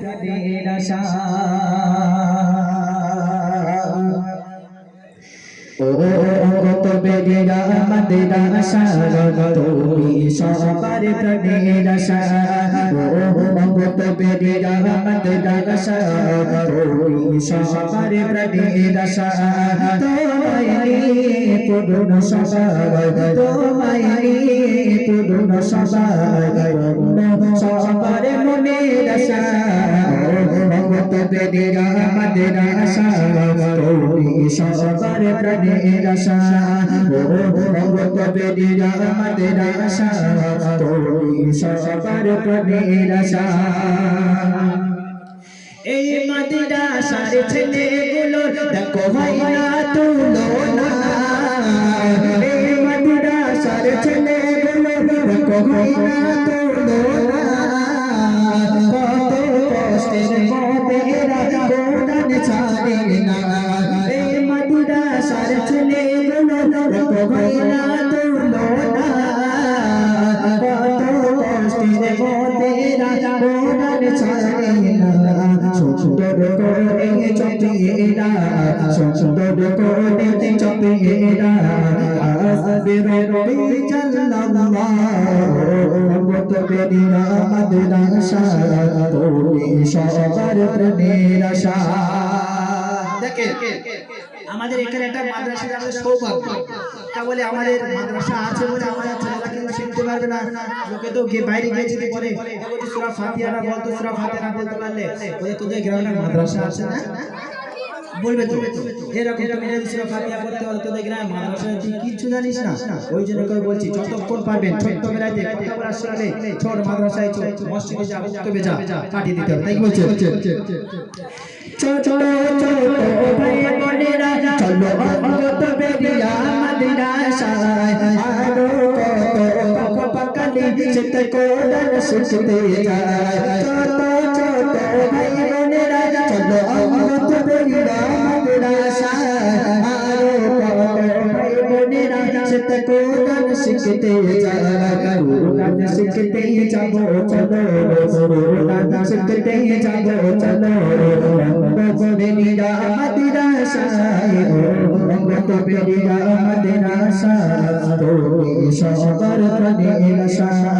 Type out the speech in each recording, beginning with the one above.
প্রাণের আশা তুমি সবার প্রাণের আশা ও তবে আমাদের আশা তুমি সবার প্রাণের আশা তোমায় পূর্ণ সবাই তোমায় পূর্ণ সবাই সবার মনের তবে আমাদের আশা তুমি সবার প্রাণের আশা। তবে আমাদের আশা। তুমি সবার প্রাণের আশা। এই মাদিরা সারে ছেলেগুলো দেখো ভাই না তুলো না। এই মাদিরা সারে ছেলেগুলো দেখো ভাই না দেখেন আমাদের এখানে একটা মাদ্রাসা আমাদের সৌভাগ্য। তা বলে আমাদের মাদ্রাসা আছে বলে আমাদের শিখতে পারবে না লোকে তো গিয়ে বাইরে গিয়ে যদি বলে বলছে সুরা ফাতিহা না বলতো সুরা ফাতিহা না বলতে পারলে ওই তোদের গ্রামে মাদ্রাসা আছে না বলবে তো তুমি যদি সুরা ফাতিহা পারো গ্রামে মাদ্রাসা কিছু জানিস না ওই জন্য বলছি যতক্ষণ পারবেন ছোট্ট বেলাতে কথা বলা শিখলে ছোট মাদ্রাসায় মসজিদে যা যা পাঠিয়ে দিতে হবে তাই কোরআন শিখতে যায়। ছোট ছোট ভাই বোনেরা চলো অঙ্গত বেরিয়া মাদ্রাসায় আরও কত ভাই বোনেরা চিতে কোরআন শিখতে যায়। কোরআন শিখতে যাব, চলো শিখতে যাব, চলো বেরিয়া তুমি প্রাণের আশা।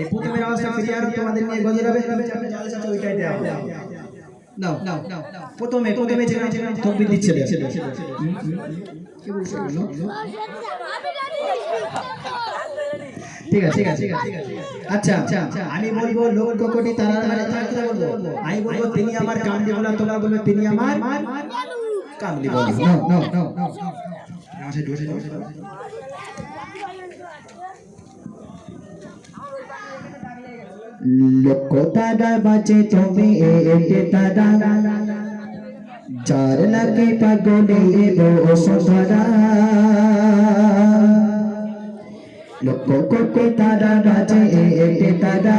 এই প্রথমের আওয়াজটা ফিরিয়ে আর তোমাদের নিয়ে গজল হবে। জলসা আছে ওইটাই দেওয়া হবে নাও নাও। প্রথমে প্রথমে কি বলছো ঠিক আছে ঠিক আছে ঠিক আছে। আচ্ছা আচ্ছা আমি বলব লক্ষ কোটি তারা তার কথা বলব। আমি বলব তিনি আমার কামলি বলা তোমরা বলবে তিনি আমার কামলি বলা। লক্ষ তারা বাজে, তুমি এতে তারা। চার লাখে পাগলে বসধরা লক্ষ কোটি তারা বাজে এতে তারা।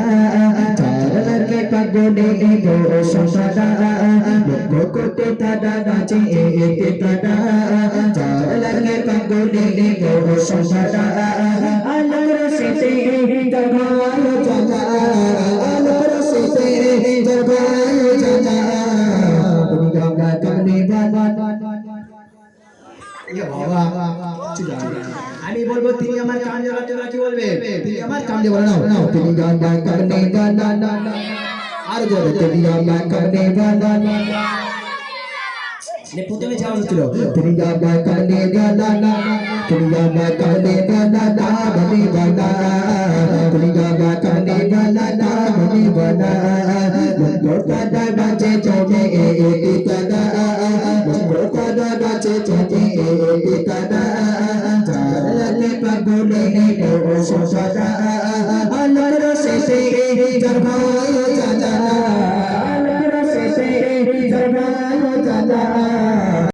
চার লাখে পাগলে বসধরা লক্ষ কোটি তারা বাজে এতে তারা। চার লাখে পাগলে বসধরা আলোর সেতে জগায় আমি বলব তিনি আমার কামড়ে বলা তোমরা কি বলবে? তিনি আমার কামড়ে বলা নাও। নাও তিনি গঙ্গা করনে গানা আর জোরে তিনি গঙ্গা করনে গানা নে প্রথমে যাওয়া হচ্ছিল। তিনি গঙ্গা করনে গানা তিনি গঙ্গা করনে গানা না বনে গানা তিনি গঙ্গা করনে গানা না বনে গানা লোকাদা বাজে চলে এ এ কাদা লোকাদা বাজে চলে এ এ কাদা চারলে পাগলে নে ও সদা আলোর শেষে জরভায়